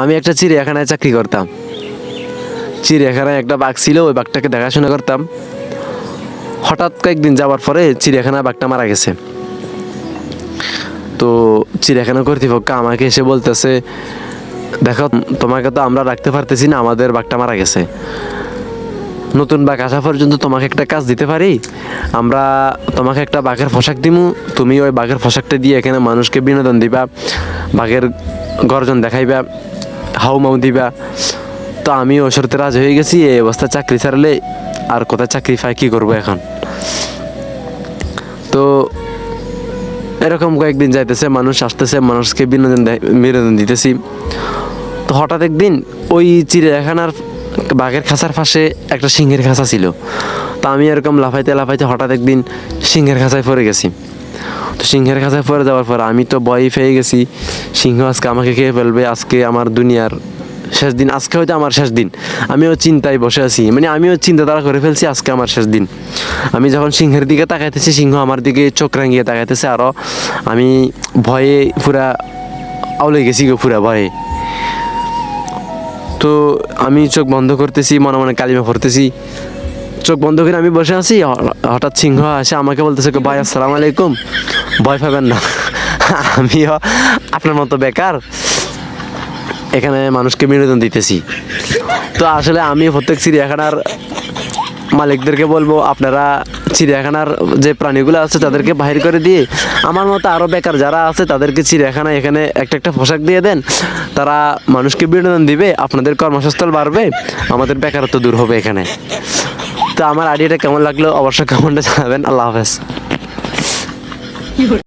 আমি একটা চিড়িয়াখানায় চাকরি করতাম। চিড়িয়াখানায় একটা বাঘ ছিল, ওই বাঘটাকে দেখাশোনা করতাম। হঠাৎ কয়েকদিন যাওয়ার পরে চিড়িয়াখানায় বাঘটা মারা গেছে। তো চিড়িয়াখানা কর্তৃপক্ষ আমাকে এসে বলতেছে, দেখো, তোমাকে তো আমরা রাখতে পারতেছি না, আমাদের বাঘটা মারা গেছে। নতুন বাঘ আসা পর্যন্ত তোমাকে একটা কাজ দিতে পারি। আমরা তোমাকে একটা বাঘের পোশাক দিমু, তুমি ওই বাঘের পোশাকটা দিয়ে এখানে মানুষকে বিনোদন দিবা, বাঘের গর্জন দেখাইবা। হাউ মাউ দিবা। তো আমি ওই শর্তে রাজি হয়ে গেছি, এই অবস্থা চাকরি ছাড়লে আর কোথায় চাকরি পাই কী করব এখন? তো এরকম কয়েকদিন যাইতেছে, মানুষ আসতেছে, মানুষকে বিনোদন বিনোদন দিতেছি। তো হঠাৎ একদিন ওই চিড়িয়াখানার বাঘের খাঁচার পাশে একটা সিংহের খাঁচা ছিল। তো আমি এরকম লাফাইতে লাফাইতে হঠাৎ একদিন সিংহের খাঁচায় পড়ে গেছি। তো সিংহের কাছে পড়ে যাওয়ার পর আমি তো ভয় পেয়ে গেছি। সিংহ আজকে আমাকে খেয়ে ফেলবে, আজকে আমার দুনিয়ার শেষ দিন, আজকে হয়তো আমার শেষ দিন। আমিও চিন্তায় বসে আছি মানে আমিও চিন্তাধারা করে ফেলছি আজকে আমার শেষ দিন। আমি যখন সিংহের দিকে তাকাইতেছি, সিংহ আমার দিকে চোখ রাঙিয়ে তাকাইতেছে আরও আমি ভয়ে পুরা আউলে গেছি গো পুরা ভয়ে। তো আমি চোখ বন্ধ করতেছি, মনে মনে কালিমা পড়তেছি। চোখ বন্ধ করে আমি বসে আছি হঠাৎ সিংহ আসে আমাকে বলতেছে ভাই, আসসালামু আলাইকুম। ভয় পাবেন না। আমিও আপনার মতো বেকার। এখানে মানুষকে বিনোদন দিতেছি। তো আসলে আমি প্রত্যেক চিড়িয়াখানার মালিকদেরকে বলব, আপনারা চিড়িয়াখানার যে প্রাণীগুলো আছে তাদেরকে বাহির করে দিয়ে, আমার মতো আরও বেকার যারা আছে তাদেরকে চিড়িয়াখানা এখানে একটা একটা পোশাক দিয়ে দেন। তারা মানুষকে বিনোদন দিবে, আপনাদের কর্মসংস্থান বাড়বে, আমাদের বেকারত্ব দূর হবে এখানে। তো আমার আইডিয়াটা কেমন লাগল অবশ্যই কমেন্টে জানাবেন। আল্লাহ হাফেজ।